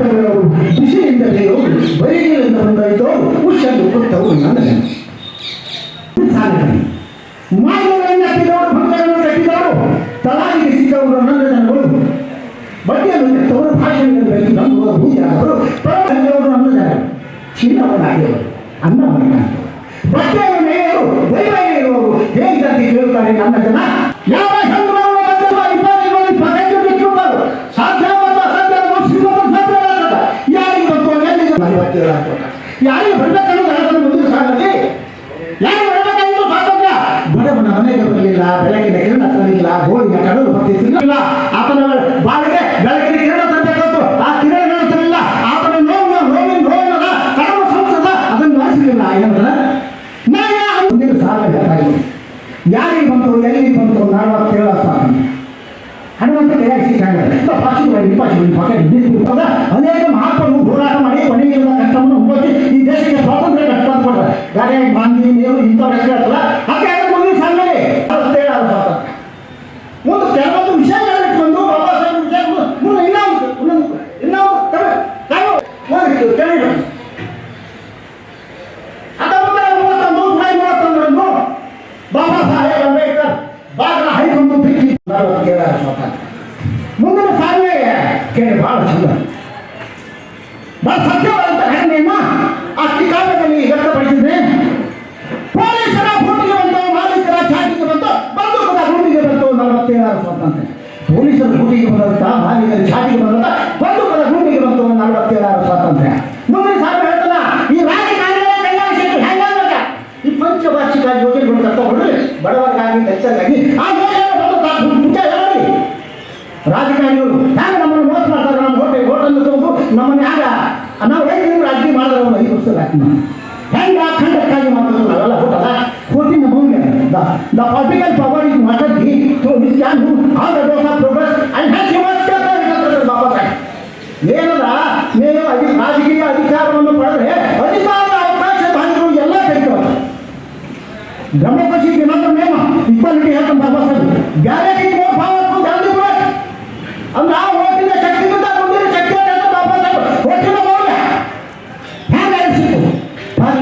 ಬಂದವರು ಬಿಸಿಲಿಂದ ಬೇಯೋರು ಬರಿಗಿಲಿಂದ ಬಂದವರು ಹುಷನ್ನು ಕೊಟ್ಟವರು ನನ್ನ ಮಾರ್ಗಗಳನ್ನು ಕಟ್ಟಿದವರು ಭಂಗಗಳನ್ನು ಕಟ್ಟಿದವರು ತಲಾಗಿಗೆ ಸಿಕ್ಕವರು ನನ್ನ ಜನಗಳು ತೆತ್ತವರು ಭಾಷೆಗಳನ್ನು ಭಾಷೆ ನಂಬುವ ಭೂಜಾರವರು ಪರಮಂಗವರು ನನ್ನ ಜನ ಚಿನ್ನವನ್ನಾಗಿರುವರು ಅನ್ನವನ್ನ ಬಟ್ಟೆಯನ್ನು ನೇಯರು ದೈವ ಇರುವವರು ಹೇಗಿದ್ದಂತೆ ಕೇಳುತ್ತಾರೆ ನನ್ನ ಜನ ಯಾವ ಯಾರಿಗೆ ಬರಬೇಕನ್ನೋದು ಅದನ್ನು ಮುಂದೆ ಸಾಗಲಿ ಯಾರು ಬರಬೇಕಾಗಿತ್ತು ಸ್ವಾತಂತ್ರ್ಯ? ಬಡವನ ಮನೆಗೆ ಬರಲಿಲ್ಲ, ಬೆಳಕಿನ ಕಿರಣ ತರಲಿಲ್ಲ ಗೋಳಿನ ಕಡಲು ಬರ್ತಿರ್ಲಿಲ್ಲ ಆತನ ಬಾಳಿಗೆ ಬೆಳಕಿನ ಕಿರಣ ತರಬೇಕಾಯ್ತು ಆ ಕಿರಣಗಳನ್ನು ತರಲಿಲ್ಲ. ಆತನ ನೋವಿನ ನೋವಿನ ನೋವಿನ ಕಡಲು ಸಂತದ ಅದನ್ನು ಮಾಡಿಸಲಿಲ್ಲ ಏನಂದ್ರೆ ಮುಂದಿನ ಸಾಲ ಯಾರಿಗೆ ಬಂತು ಎಲ್ಲಿ ಬಂತು ನಲವತ್ತೇಳು ಸ್ವಾತಂತ್ರ್ಯ ಹನುಮಂತ ಕೈಯಾಗಿ ಸಿಕ್ಕಾಗ ನಿಪಾಸಿಗಳು ಪಕ್ಕ ನಿಂತಿರ್ಬೋದ ಅನೇಕ ಮಹಾತ್ಮರು ಹೋರಾಟ ಗಾಂಧಿ ನೆಹರು ಇಂಥವ್ರು ಹೆಸರು ಹೇಳ್ತಲ್ಲ ಹಾಗೆ ಮುಂದಿನ ಸಾಲಲ್ಲಿ ಅರವತ್ತೇಳು ಆರು ಸ್ವಾತಂತ್ರ್ಯ ಒಂದು ಕೆಲವೊಂದು ವಿಷಯಗಳು ಇಟ್ಕೊಂಡು ಬಾಬಾ ಸಾಹೇಬ್ ವಿಷಯ ಮುಂದೆ ಇನ್ನೊಂದು ಇನ್ನೊಂದು ಇನ್ನೊಂದು ತಲೆ ತಾವು ಹೋಗಿತ್ತು ಕೇಳಿ ಹತ್ತೊಂಬತ್ತು ನೂರ ಮೂವತ್ತೊಂದು ಜುಲೈ ಮೂವತ್ತೊಂದರಂದು ಬಾಬಾ ಸಾಹೇಬ್ ಅಂಬೇಡ್ಕರ್ ಬಾಗಿಲ ಹೈಕೊಂಡು ಬಿಚ್ಚಿ ನಲವತ್ತೇಳರ ಸ್ವಾತಂತ್ರ್ಯ ಮುಂದಿನ ಸಾಲೇ ಕೇಳಿ ಬಹಳ ಚಂದ ನಲವತ್ತೇಳರ ಸ್ವಾತಂತ್ರ್ಯ. ಪೊಲೀಸರ ಭೂಮಿಗೆ ಬಂದಂತ ಬಾವಿಯಲ್ಲಿ ಚಾಟಿಗೆ ಬಂದಂತ ಬಂದೂಕದ ಭೂಮಿಗೆ ಬಂತು ನಲವತ್ತೇಳರ ಸ್ವಾತಂತ್ರ್ಯ. ಸಾಲ ಹೇಳ್ತಲ್ಲ ಈ ರಾಜಕಾರಣ ಈ ಪಂಚವಾರ್ಷಿಕ ಯೋಜನೆಗಳು ತಗೊಂಡ್ರೆ ಬಡವರಿಗಾಗಿ ಹೆಚ್ಚಾಗಿ ಆ ಯೋಜನೆ ರಾಜಕಾರಣಿಗಳು ಹ್ಯಾಂಗ ನಮ್ಮನ್ನು ಮೋಸ ಮಾಡ್ತಾರೆ? ನಮ್ಮ ಹೋಟೆಲ್ ಹೋಟೆಲ್ ತಗೊಂಡು ನಮ್ಮನ್ನು ಹ್ಯಾಂಗ ನಾವು ಹೇಗೆ ರಾಜಕೀಯ ಮಾಡಿದ್ರೆ ಒಂದು ಐದು ವರ್ಷದ ಹೆಂಗ ಖಂಡಕ್ಕಾಗಿ ಮಾತಾಡೋದು ನಾವೆಲ್ಲ ಹೋಟಲ್ಲ ಹೋಟಿನ ಮೌಲ್ಯ the political power is matter ಏನದ ನೀವು ಅಧಿ ರಾಜಕೀಯ ಅಧಿಕಾರವನ್ನು ಪಡೆದ್ರೆ ಅಧಿಕಾರ ಅವಕಾಶ ಬಾಂಧವರು ಎಲ್ಲ ಕೈತವ ಡೆಮೋಕ್ರಸಿ ಇನ್ನೊಂದು ನೇಮ ಇಕ್ವಾಲಿಟಿ ಹೇಳ್ತಾನೆ ಬಾಬಾ ಸಾಹೇಬ್.